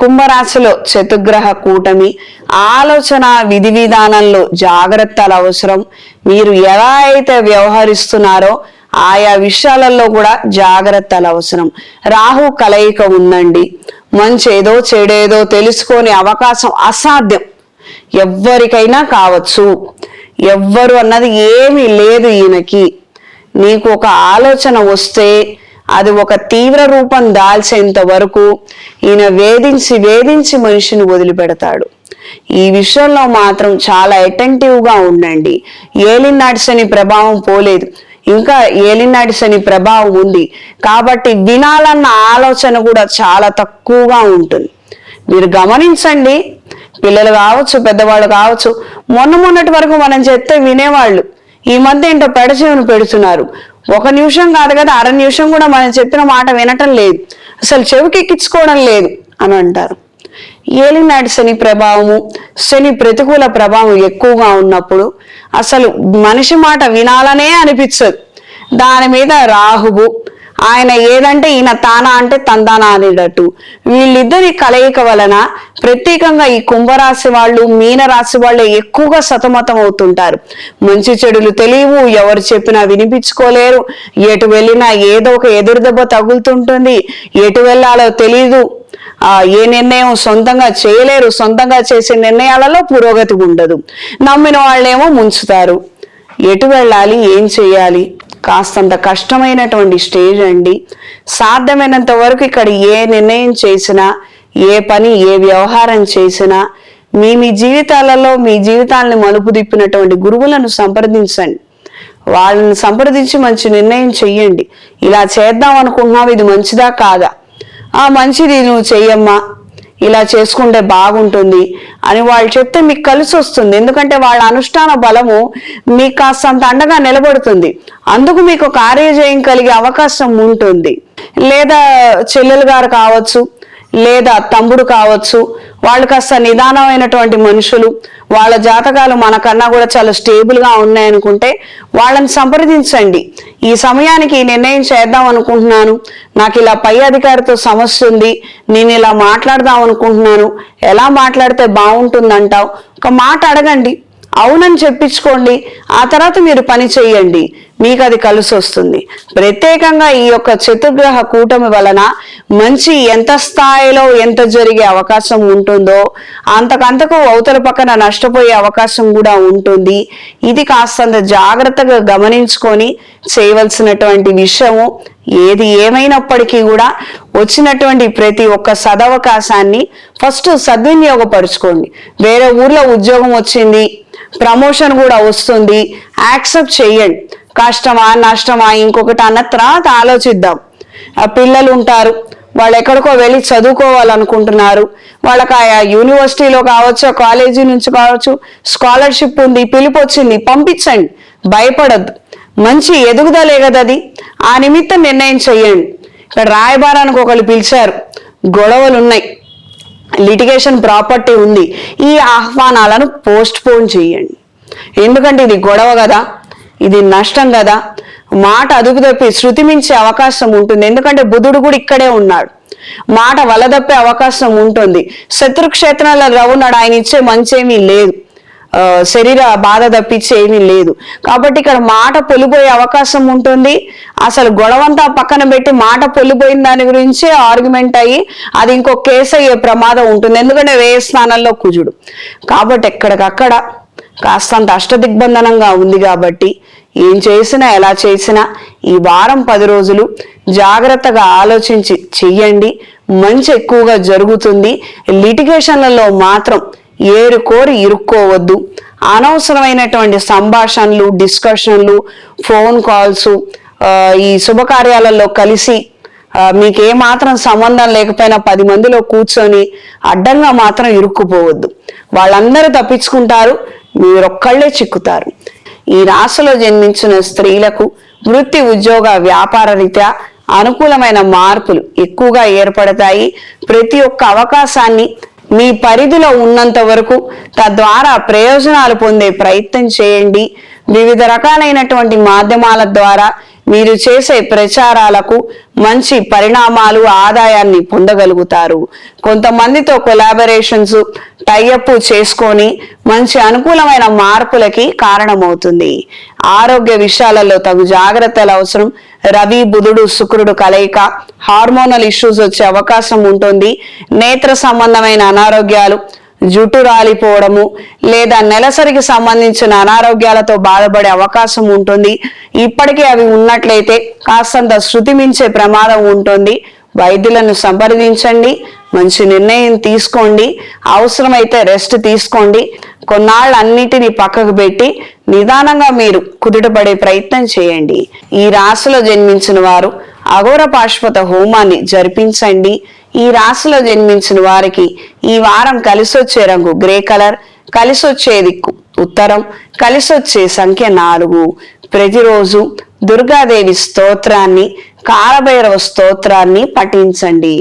కుంభరాశిలో చతుగ్రహ కూటమి ఆలోచన విధి విధానంలో జాగ్రత్తలు అవసరం. మీరు ఎలా అయితే వ్యవహరిస్తున్నారో ఆయా విషయాలలో కూడా జాగ్రత్తలు అవసరం. రాహు కలయిక ఉందండి. మంచి ఏదో చెడేదో తెలుసుకునే అవకాశం అసాధ్యం. ఎవ్వరికైనా కావచ్చు. ఎవ్వరు అన్నది ఏమీ లేదు ఈయనకి. నీకు ఒక ఆలోచన వస్తే అది ఒక తీవ్ర రూపం దాల్చేంత వరకు ఈయన వేధించి వేధించి మనిషిని వదిలిపెడతాడు. ఈ విషయంలో మాత్రం చాలా అటెంటివ్గా ఉండండి. ఏలినాటి నడిసని ప్రభావం పోలేదు. ఇంకా ఏలినాటి శని ప్రభావం ఉంది. కాబట్టి వినాలన్న ఆలోచన కూడా చాలా తక్కువగా ఉంటుంది. మీరు గమనించండి. పిల్లలు కావచ్చు పెద్దవాళ్ళు కావచ్చు మొన్న మొన్నటి వరకు మనం చెప్తే వినేవాళ్ళు ఈ మధ్య ఏంటో పెడచెవిని పెడుతున్నారు. ఒక నిమిషం కాదు కదా అర నిమిషం కూడా మనం చెప్పిన మాట వినటం లేదు. అసలు చెవికి ఎక్కించుకోవడం లేదు అని అంటారు. ఏలినాటి శని ప్రభావము శని ప్రతికూల ప్రభావం ఎక్కువగా ఉన్నప్పుడు అసలు మనిషి మాట వినాలనే అనిపించదు. దాని మీద రాహువు ఆయన ఏదంటే ఈయన తానా అంటే తందానా అనేటట్టు వీళ్ళిద్దరి కలయిక వలన ప్రత్యేకంగా ఈ కుంభరాశి వాళ్ళు మీనరాశి వాళ్ళు ఎక్కువగా సతమతం అవుతుంటారు. మంచి చెడులు తెలియవు ఎవరు చెప్పినా వినిపించుకోలేరు. ఎటు వెళ్ళినా ఏదో ఒక ఎదురు దెబ్బ తగులుతుంటుంది. ఎటు వెళ్ళాలో తెలియదు ఆ ఏ నిర్ణయం సొంతంగా చేయలేరు. సొంతంగా చేసే నిర్ణయాలలో పురోగతి ఉండదు. నమ్మిన వాళ్ళేమో ముంచుతారు. ఎటు వెళ్ళాలి? ఏం చేయాలి? కాస్తంత కష్టమైనటువంటి స్టేజ్ అండి. సాధ్యమైనంత వరకు ఇక్కడ ఏ నిర్ణయం చేసినా ఏ పని ఏ వ్యవహారం చేసినా మీ మీ జీవితాలలో మీ జీవితాలను మలుపు తిప్పినటువంటి గురువులను సంప్రదించండి. వాళ్ళని సంప్రదించి మంచి నిర్ణయం చెయ్యండి. ఇలా చేద్దాం అనుకుంటున్నావు ఇది మంచిదా కాదా? ఆ మంచిది నువ్వు చెయ్యమ్మా. ఇలా చేసుకుంటే బాగుంటుంది అని వాళ్ళు చెప్తే మీకు కలిసి వస్తుంది. ఎందుకంటే వాళ్ళ అనుష్ఠాన బలము మీకు కాస్తంత అండగా నిలబడుతుంది. అందుకు మీకు కార్యజయం కలిగే అవకాశం ఉంటుంది. లేదా చెల్లెలు గారు కావచ్చు లేదా తమ్ముడు కావచ్చు వాళ్ళు కాస్త నిదానమైనటువంటి మనుషులు వాళ్ళ జాతకాలు మనకన్నా కూడా చాలా స్టేబుల్గా ఉన్నాయనుకుంటే వాళ్ళని సంప్రదించండి. ఈ సమయానికి నిర్ణయం చేద్దాం అనుకుంటున్నాను. నాకు ఇలా పై అధికారితో సమస్య ఉంది నేను ఇలా మాట్లాడదాం అనుకుంటున్నాను. ఎలా మాట్లాడితే బాగుంటుందంటావు? ఒక మాట అడగండి. అవునని చెప్పించుకోండి. ఆ తర్వాత మీరు పని చేయండి. మీకు అది కలిసి వస్తుంది ప్రత్యేకంగా ఈ యొక్క చతుర్గ్రహ కూటమి వలన మంచి ఎంత స్థాయిలో ఎంత జరిగే అవకాశం ఉంటుందో అంతకంతకు అవతల పక్కన నష్టపోయే అవకాశం కూడా ఉంటుంది. ఇది కాస్తంత జాగ్రత్తగా గమనించుకొని చేయవలసినటువంటి విషయము. ఏది ఏమైనప్పటికీ కూడా వచ్చినటువంటి ప్రతి ఒక్క సదవకాశాన్ని ఫస్ట్ సద్వినియోగపరుచుకోండి. వేరే ఊర్లో ఉద్యోగం వచ్చింది ప్రమోషన్ కూడా వస్తుంది. యాక్సెప్ట్ చేయండి. కష్టమా నష్టమా ఇంకొకటి అన్న తర్వాత ఆలోచిద్దాం. ఆ పిల్లలు ఉంటారు. వాళ్ళు ఎక్కడికో వెళ్ళి చదువుకోవాలనుకుంటున్నారు. వాళ్ళకి ఆ యూనివర్సిటీలో కావచ్చు ఆ కాలేజీ నుంచి కావచ్చు స్కాలర్షిప్ ఉంది పిలుపు వచ్చింది పంపించండి. భయపడద్దు. మంచి ఎదుగుదలే కదా అది ఆ నిమిత్తం నిర్ణయం చెయ్యండి. ఇక్కడ రాయబారానికి ఒకళ్ళు పిలిచారు. గొడవలు ఉన్నాయి లిటిగేషన్ ప్రాపర్టీ ఉంది. ఈ ఆహ్వానాలను పోస్ట్ పోన్ చేయండి ఎందుకంటే ఇది గొడవ కదా. ఇది నష్టం కదా. మాట అదుపు తప్పి శృతి మించే అవకాశం ఉంటుంది. ఎందుకంటే బుధుడు కూడా ఇక్కడే ఉన్నాడు. మాట వలదప్పే అవకాశం ఉంటుంది. శత్రుక్షేత్రాల రవున్నాడు ఆయన ఇచ్చే మంచేమీ లేదు. శరీర బాధ తప్పించి ఏమీ లేదు. కాబట్టి ఇక్కడ మాట పొలిపోయే అవకాశం ఉంటుంది. అసలు గొడవంతా పక్కన పెట్టి మాట పొలిపోయిన దాని గురించి ఆర్గ్యుమెంట్ అయ్యి అది ఇంకో కేసు అయ్యే ప్రమాదం ఉంటుంది. ఎందుకంటే వేయ స్థానంలో కుజుడు. కాబట్టి ఎక్కడికక్కడ కాస్తంత అష్టదిగ్బంధనంగా ఉంది కాబట్టి ఏం చేసినా ఎలా చేసినా ఈ వారం పది రోజులు జాగ్రత్తగా ఆలోచించి చెయ్యండి. మంచి ఎక్కువగా జరుగుతుంది. లిటిగేషన్లలో మాత్రం ఏరు కోరి ఇరుక్కోవద్దు. అనవసరమైనటువంటి సంభాషణలు డిస్కషన్లు ఫోన్ కాల్స్ ఈ శుభకార్యాలలో కలిసి మీకు ఏ మాత్రం సంబంధం లేకపోయినా పది మందిలో కూర్చొని అడ్డంగా మాత్రం ఇరుక్కుపోవద్దు. వాళ్ళందరూ తప్పించుకుంటారు. మీరొక్కళ్ళే చిక్కుతారు. ఈ రాశిలో జన్మించిన స్త్రీలకు వృత్తి ఉద్యోగ వ్యాపార రీత్యా అనుకూలమైన మార్పులు ఎక్కువగా ఏర్పడతాయి. ప్రతి ఒక్క అవకాశాన్ని మీ పరిధిలో ఉన్నంత వరకు తద్వారా ప్రయోజనాలు పొందే ప్రయత్నం చేయండి. వివిధ రకాలైనటువంటి మాధ్యమాల ద్వారా మీరు చేసే ప్రచారాలకు మంచి పరిణామాలు ఆదాయాన్ని పొందగలుగుతారు. కొంతమందితో కొలాబరేషన్స్ టైఅప్ చేసుకొని మంచి అనుకూలమైన మార్పులకి కారణమవుతుంది. ఆరోగ్య విషయాలలో తగు జాగ్రత్తలు అవసరం. రవి బుధుడు శుక్రుడు కలయిక హార్మోనల్ ఇష్యూస్ వచ్చే అవకాశం ఉంటుంది. నేత్ర సంబంధమైన అనారోగ్యాలు జుట్టు రాలిపోవడము లేదా నెలసరికి సంబంధించిన అనారోగ్యాలతో బాధపడే అవకాశం ఉంటుంది. ఇప్పటికే అవి ఉన్నట్లయితే కాస్తంత శృతి మించే ప్రమాదం ఉంటుంది. వైద్యులను సంప్రదించండి. మంచి నిర్ణయం తీసుకోండి. అవసరమైతే రెస్ట్ తీసుకోండి. కొన్నాళ్ళు అన్నిటినీ పక్కకు పెట్టి నిదానంగా మీరు కుదుటపడే ప్రయత్నం చేయండి. ఈ రాశిలో జన్మించిన వారు అఘోర పాశ్వత హోమాన్ని జరిపించండి. ఈ రాశిలో జన్మించిన వారికి ఈ వారం కలిసొచ్చే రంగు గ్రే కలర్ కలిసొచ్చే దిక్కు ఉత్తరం కలిసొచ్చే సంఖ్య నాలుగు. ప్రతిరోజు దుర్గాదేవి స్తోత్రాన్ని కాలభైరవ స్తోత్రాన్ని పఠించండి.